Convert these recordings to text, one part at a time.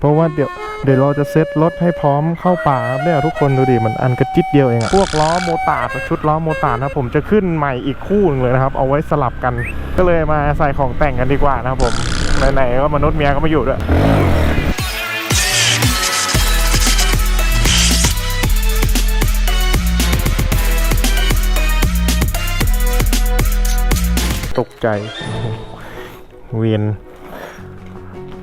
เพราะว่าเดี๋ยวเดี๋ยวเราจะเซ็ตรถให้พร้อมเข้าป่าครับเนี่ยทุกคนดูดิมันอันกระจิตเดียวเองอะพวกล้อโมตาร์ดชุดล้อโมตาร์ดนะผมจะขึ้นใหม่อีกคู่หนึงเลยนะครับ เอาไว้สลับกันก็เลยมาใส่ของแต่งกันดีกว่านะครับผมไหนๆก็มนุษย์เมียก็มาอยู่ด้วยตกใจเวียน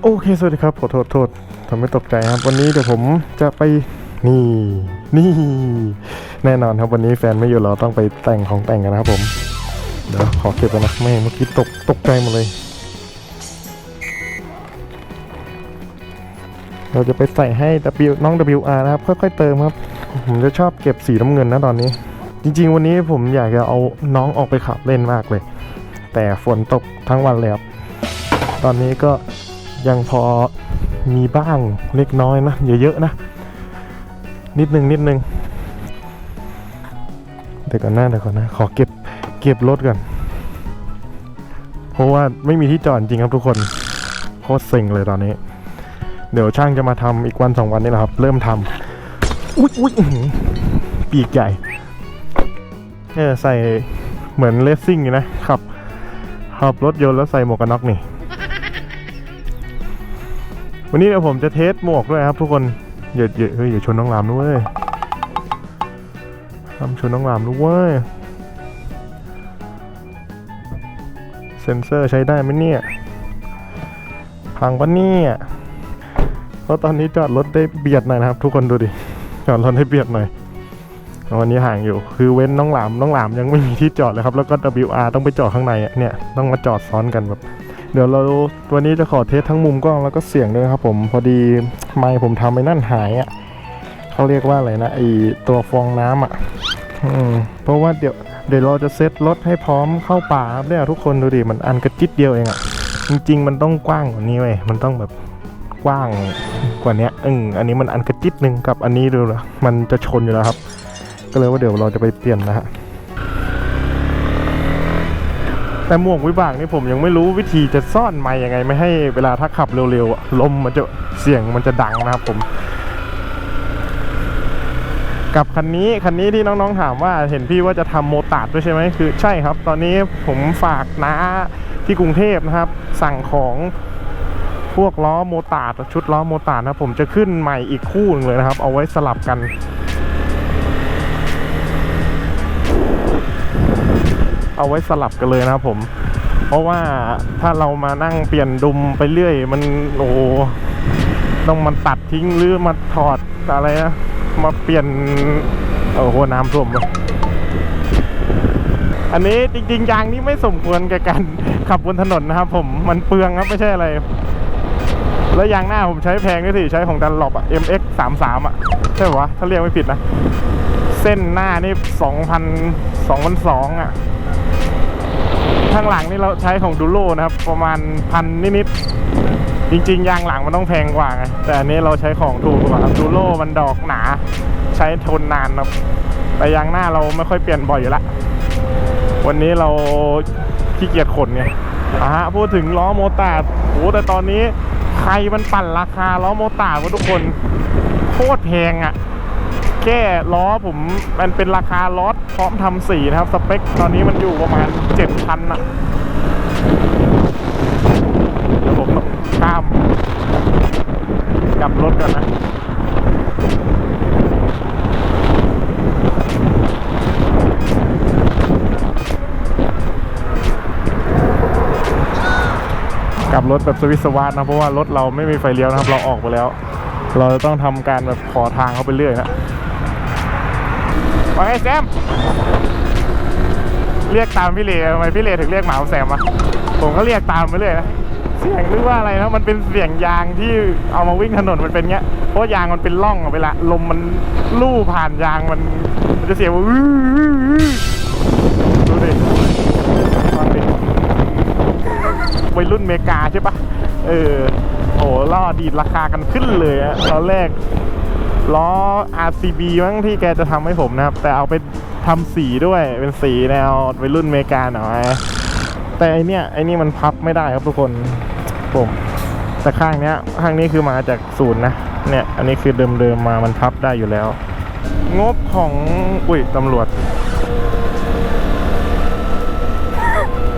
โอเคสวัสดีครับขอโทษโทษ ทำให้ตกใจครับ วันนี้เดี๋ยวผมจะไปนี่นี่แน่นอนครับวันนี้แฟนไม่อยู่เราต้องไปแต่งของแต่งกันนะครับผม เดี๋ยวขอเก็บกันนะไม่เมื่อกี้ตกตกใจหมดเลย เราจะไปใส่ให้ W น้อง WR นะครับ ค่อยๆเติมครับ ผมจะชอบเก็บสีน้ำเงินนะตอนนี้ จริง ๆ วันนี้ผมอยากจะเอาน้องออกไปขับเล่นมากเลย แต่ฝนตกทั้งวันเลยครับ ตอนนี้ก็ยังพอ มีบ้างเล็กน้อยนะอย่าเยอะนะ นิดนึงนิดนึงเดี๋ยวก่อนหน้าเดี๋ยวก่อนนะ ขอเก็บเก็บรถก่อน เพราะว่าไม่มีที่จอดจริงครับทุกคนโคตรเซ็งเลยตอนนี้ เดี๋ยวช่างจะมาทำอีกวันสองวันนี้แหละครับ เริ่มทำอุ๊ยอุ๊ยปีกใหญ่เออใส่เหมือนเลสซิ่งอยู่นะขับขับรถยนต์แล้วใส่หมวกกันน็อกนี่ วันนี้เดี๋ยวผมจะเทสหมวกด้วยครับทุกคนอย่าอย่าเฮ้ยอย่าชนน้องหลามด้วยทำชนน้องหลามด้วยเซ็นเซอร์ใช้ได้ไหมเนี่ยพังปะเนี่ยเพราะตอนนี้จอดรถได้เบียดหน่อยนะครับ ทุกคนดูดิจอดรถได้เบียดหน่อยวันนี้ห่างอยู่คือเว้นน้องหลามน้องหลามยังไม่มีที่จอดเลยครับ แล้วก็ WR ต้องไปจอดข้างในอะเนี่ยต้องมาจอดซ้อนกันแบบ ดี๋ยวเราวันนี้จะขอเทสทั้งมุมกล้องแล้วก็เสียงด้วยครับผมพอดีไมค์ผมทำไอ้นั่นหายอะเขาเรียกว่าอะไรนะไอตัวฟองน้ำอะเพราะว่าเดี๋ยวเดี๋ยวเราจะเซ็ตรถให้พร้อมเข้าป่าครับเนี่ยทุกคนดูดิมันอันกระจิตเดียวเองอะจริง ๆ มันต้องกว้างกว่านี้เว้ยมันต้องแบบกว้างกว่านี้อืมอันนี้มันอันกระจิตหนึ่งกับอันนี้ดูนะมันจะชนอยู่แล้วครับ ก็เลยว่าเดี๋ยวเราจะไปเปลี่ยนนะฮะ แต่หมวกวิบากนี่ผมยังไม่รู้วิธีจะซ่อนไม้ยังไง ไม่ให้เวลาถ้าขับเร็วๆลมมันจะเสียงมันจะดังนะครับผม กับคันนี้คันนี้ที่น้องๆถามว่าเห็นพี่ว่าจะทำโมตาร์ดด้วยใช่ไหมคือใช่ครับ ตอนนี้ผมฝากน้าที่กรุงเทพนะครับ สั่งของพวกล้อโมตาร์ดชุดล้อโมตาร์ดนะผมจะขึ้นใหม่อีกคู่หนึงเลยนะครับ เอาไว้สลับกัน เอาไว้สลับกันเลยนะครับผม เพราะว่าถ้าเรามานั่งเปลี่ยนดุมไปเรื่อย มันโอ้ต้องมันตัดทิ้งหรือมาถอดอะไรนะมาเปลี่ยนโอ้โหน้ำท่วมเลยอันนี้จริงๆยางนี้ไม่สมควรแก่การขับบนถนนนะครับผมมันเปลืองครับไม่ใช่อะไร แล้วยางหน้าผมใช้แพงด้วยสิใช้ของดันหลบอะ MX 3 3อะใช่ปะวะถ้าเรียกไม่ผิดนะ เส้นหน้านี่ 2,000 2,200อะ ข้างหลังนี่เราใช้ของดูโลนะครับ ประมาณพันนิดๆจริง ๆ ยางหลังมันต้องแพงกว่าไงแต่อันนี้เราใช้ของถูกกว่าครับดูโลมันดอกหนา ใช้ทนนานครับแต่ยางหน้าเราไม่ค่อยเปลี่ยนบ่อยอยู่ละวันนี้เราขี้เกียจขนไงอะฮะพูดถึงล้อโมตาร์โอ้แต่ตอนนี้ใครมันปั่นราคาล้อโมตาร์วะทุกคนโคตรแพงอะ่ะแค่ล้อผมมันเป็นราคาล้อ พร้อมทำสีนะครับ สเปค ตอนนี้มันอยู่ประมาณเจ็ดพันอะเดี๋ยวผมข้ามกลับรถกันนะกลับรถแบบสวิสวาสนะ เพราะว่ารถเราไม่มีไฟเลี้ยวนะครับ เราออกไปแล้ว เราจะต้องทำการแบบขอทางเขาไปเรื่อยนะ ว่าไงแซม เรียกตามพี่เลทำไมพี่เลถึงเรียกหมาแซมอะผมก็เรียกตามไปเรื่อยนะ เสียงหรือว่าอะไรนะ มันเป็นเสียงยางที่เอามาวิ่งถนนมันเป็นเงี้ย เพราะยางมันเป็นร่องเวลาลมมันลู่ผ่านยางมันมันจะเสียงว่าอื้อดูดิฟังดิวัยรุ่นเมกาใช่ปะเออโอ้ล่อดีดราคากันขึ้นเลยอะตอนแรก ล้อ RCB มั้งที่แกจะทำให้ผมนะครับ แต่เอาไปทำสีด้วยเป็นสีแนววัยรุ่นอเมริกาหน่อย แต่ไอเนี้ยไอนี่มันพับไม่ได้ครับทุกคนผมแต่ข้างเนี้ยข้างนี้คือมาจากศูนย์นะเนี่ยอันนี้คือเดิมๆมามันพับได้อยู่แล้ว งบของอุ้ยตำรวจ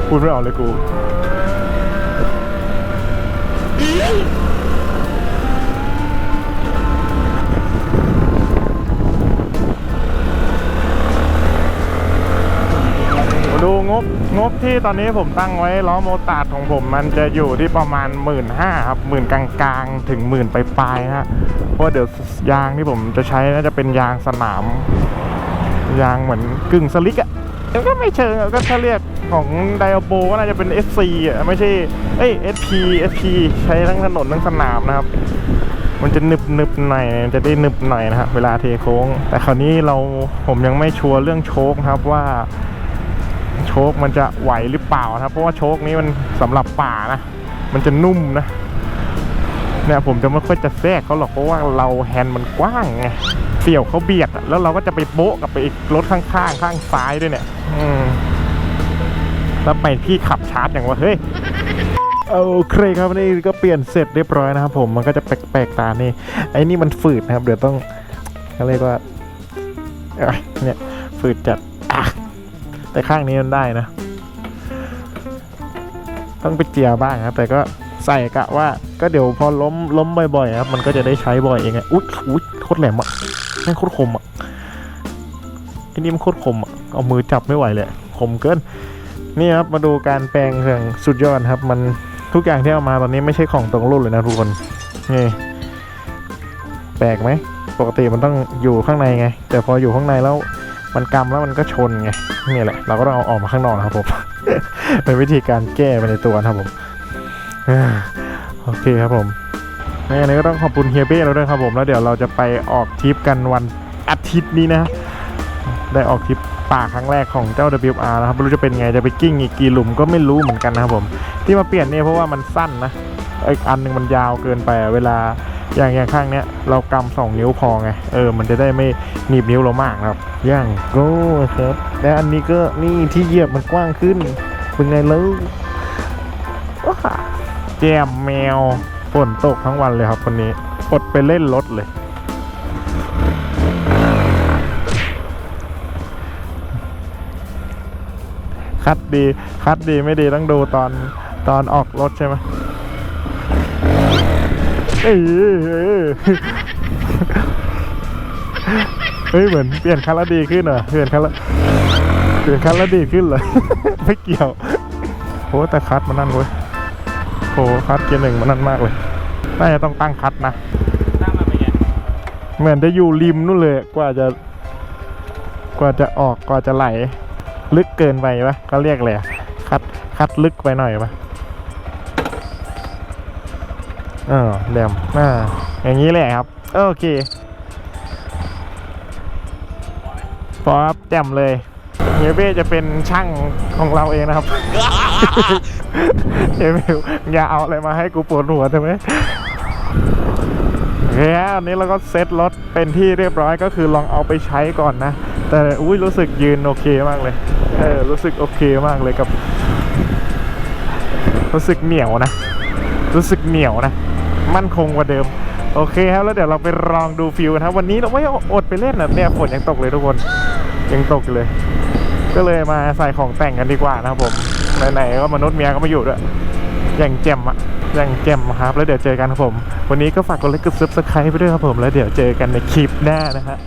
พูดไม่ออกเลยกู ดูงบงบที่ตอนนี้ผมตั้งไว้ล้อโมตาร์ดของผมมันจะอยู่ที่ประมาณหมื่นห้าครับหมื่นกลางๆ ถึงหมื่นปลายๆฮะเพราะเดี๋ยวยางที่ผมจะใช้น่าจะเป็นยางสนาม ยางเหมือนกึ่งสลิกอะมันก็ไม่เชิงก็ถ้าเรียกของไดโอโบก็น่าจะเป็น SC อะไม่ใช่เอ้ย SP SP ใช้ทั้งถนนทั้งสนามนะครับ มันจะหนึบหนึบหน่อยจะได้หนึบหน่อยนะครับเวลาเทโค้ง แต่คราวนี้เราผมยังไม่ชัวร์เรื่องโชคครับว่า โชคมันจะไหวหรือเปล่านะเพราะว่าโชคนี้มันสำหรับป่านะมันจะนุ่มนะเนี่ยผมจะไม่ค่อยจะแทรกเขาหรอกเพราะว่าเราแฮนด์มันกว้างไงเสี่ยวเขาเบียดแล้วเราก็จะไปโบ๊ะกับไปอีกรถข้างๆ ข้างซ้ายด้วยเนี่ยอืแล้วไปพี่ขับชาร์จอย่างว่าเฮ้ยโอเคครับนี่ก็เปลี่ยนเสร็จเรียบร้อยนะครับผมมันก็จะแปลกๆตานี่ไอ้นี่มันฝืดนะครับ เดี๋ยวต้องเขาเรียกว่าเนี่ยฝืดจัด แต่ข้างนี้มันได้นะ ต้องไปเจียบ้างครับ แต่ก็ใส่กะว่าก็เดี๋ยวพอล้มล้มบ่อยๆครับ มันก็จะได้ใช้บ่อยเองไงอุ๊ยอุ๊ยโคตรแหลมอะแม่งโคตรคมอะไอ้นี่มันโคตรคมอะเอามือจับไม่ไหวเลยคมเกินนี่ครับมาดูการแปลงเครื่องสุดยอดครับ มันทุกอย่างที่เอามาตอนนี้ไม่ใช่ของตรงรุ่นเลยนะทุกคนนี่แปลกไหมปกติมันต้องอยู่ข้างในไง แต่พออยู่ข้างในแล้ว มันกำแล้วมันก็ชนไงนี่แหละเราก็ต้องเอาออกมาข้างนอกนะครับผม เป็นวิธีการแก้ไปในตัวนะครับผมโอเคครับผมในอันนี้ก็ต้องขอบคุณเฮียเบ้เราด้วยครับผมแล้วเดี๋ยวเราจะไปออกทริปกันวันอาทิตย์นี้นะ ได้ออกทริปป่าครั้งแรกของเจ้า WR นะครับไม่รู้จะเป็นไงจะไปกิ้งอีกกี่หลุมก็ไม่รู้เหมือนกันนะครับผม ที่มาเปลี่ยนเนี่ยเพราะว่ามันสั้นนะอีกอันหนึ่งมันยาวเกินไปเวลา อย่างอย่างข้างเนี้ยเรากำสองนิ้วพอไงเออมันจะได้ไม่หนีบนิ้วเรามากนะครับอย่างโก้ครับและอันนี้ก็นี่ที่เหยียบมันกว้างขึ้นเป็นไงแล้วว้าแจมแมวฝนตกทั้งวันเลยครับคนนี้อดไปเล่นรถเลย คัดดีคัดดีไม่ดีต้องดูตอนตอนออกรถใช่ไหม เอ้ยเอ้ยเฮ้ยเหมือนเปลี่ยนคันละดีขึ้นเหรอเปลี่ยนคันละเปลี่ยนคันละดีขึ้นเหรอไม่เกี่ยวโหแต่คัดมันนั่นเว้ยโหคัดเกียร์หนึ่งมันนั่นมากเลยน่าจะต้องตั้งคัดนะตั้งมาเป็นไงเหมือนจะอยู่ริมนู่นเลยกว่าจะ กว่าจะออกกว่าจะไหล ลึกเกินไปปะก็เรียกเลยอะคัดคัดลึกไปหน่อยปะ เออแหลมอ่าอย่างนี้แหละครับ โอเคพอครับแจ่มเลยเฮียเบ้จะเป็นช่างของเราเองนะครับเฮียเบ้อย่าเอาอะไรมาให้กูปวดหัวใช่ไหมโอเคฮะอันนี้เราก็เซ็ตรถเป็นที่เรียบร้อยก็คือลองเอาไปใช้ก่อนนะ แต่อุ้ยรู้สึกยืนโอเคมากเลย เออรู้สึกโอเคมากเลยกับ รู้สึกเหนียวนะ รู้สึกเหนียวนะ มั่นคงกว่าเดิม โอเคครับแล้วเดี๋ยวเราไปลองดูฟิวกันครับ วันนี้เราไม่อดไปเล่นนะเนี่ยฝนยังตกเลยทุกคนยังตกเลย ก็เลยมาใส่ของแต่งกันดีกว่านะครับผมไหนๆก็มนุษย์เมียก็มาอยู่ด้วยอย่างแจ่มอะอย่างแจ่มครับ แล้วเดี๋ยวเจอกันครับผม วันนี้ก็ฝากกดไลค์กดซับสไครต์ไปด้วยครับผม แล้วเดี๋ยวเจอกันในคลิปหน้านะฮะ